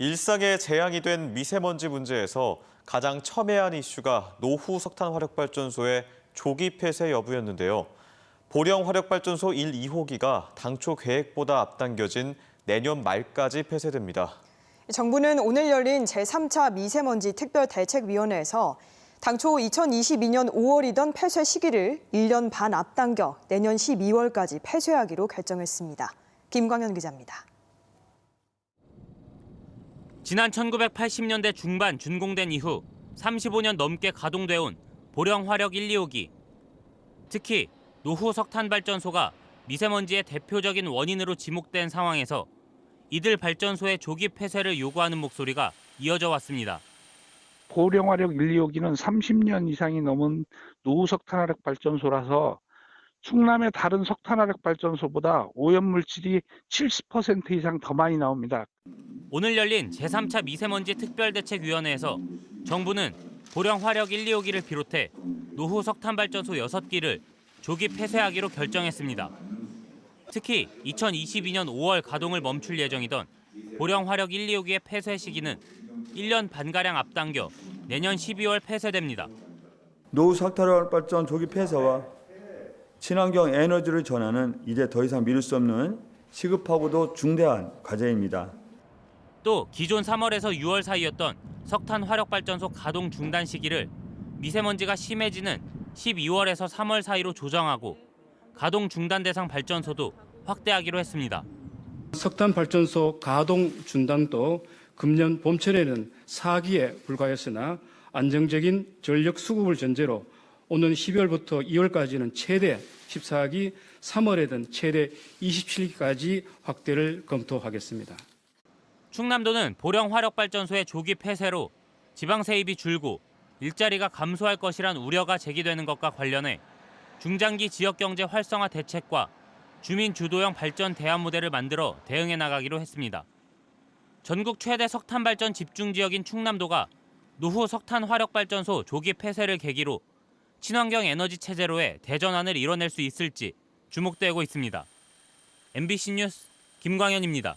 일상에 재앙이 된 미세먼지 문제에서 가장 첨예한 이슈가 노후 석탄 화력발전소의 조기 폐쇄 여부였는데요. 보령 화력발전소 1, 2호기가 당초 계획보다 앞당겨진 내년 말까지 폐쇄됩니다. 정부는 오늘 열린 제3차 미세먼지 특별대책위원회에서 당초 2022년 5월이던 폐쇄 시기를 1년 반 앞당겨 내년 12월까지 폐쇄하기로 결정했습니다. 김광현 기자입니다. 지난 1980년대 중반 준공된 이후 35년 넘게 가동돼 온 보령 화력 1, 2호기. 특히 노후 석탄 발전소가 미세먼지의 대표적인 원인으로 지목된 상황에서 이들 발전소의 조기 폐쇄를 요구하는 목소리가 이어져 왔습니다. 고령화력 1, 2호기는 30년 이상이 넘은 노후 석탄 화력 발전소라서 충남의 다른 석탄화력 발전소보다 오염 물질이 70% 이상 더 많이 나옵니다. 오늘 열린 제3차 미세먼지 특별대책위원회에서 정부는 보령 화력 1, 2호기를 비롯해 노후 석탄 발전소 6기를 조기 폐쇄하기로 결정했습니다. 특히 2022년 5월 가동을 멈출 예정이던 보령 화력 1, 2호기의 폐쇄 시기는 1년 반가량 앞당겨 내년 12월 폐쇄됩니다. 노후 석탄화력 발전 조기 폐쇄와 친환경 에너지를 전하는 이제 더 이상 미룰 수 없는 시급하고도 중대한 과제입니다. 또 기존 3월에서 6월 사이였던 석탄 화력 발전소 가동 중단 시기를 미세먼지가 심해지는 12월에서 3월 사이로 조정하고 가동 중단 대상 발전소도 확대하기로 했습니다. 석탄 발전소 가동 중단도 금년 봄철에는 4기에 불과했으나 안정적인 전력 수급을 전제로 오는 12월부터 2월까지는 최대 14기, 3월에는 최대 27기까지 확대를 검토하겠습니다. 충남도는 보령 화력 발전소의 조기 폐쇄로 지방 세입이 줄고 일자리가 감소할 것이란 우려가 제기되는 것과 관련해 중장기 지역 경제 활성화 대책과 주민 주도형 발전 대안 모델을 만들어 대응해 나가기로 했습니다. 전국 최대 석탄 발전 집중 지역인 충남도가 노후 석탄 화력 발전소 조기 폐쇄를 계기로 친환경 에너지 체제로의 대전환을 이뤄낼 수 있을지 주목되고 있습니다. MBC 뉴스 김광현입니다.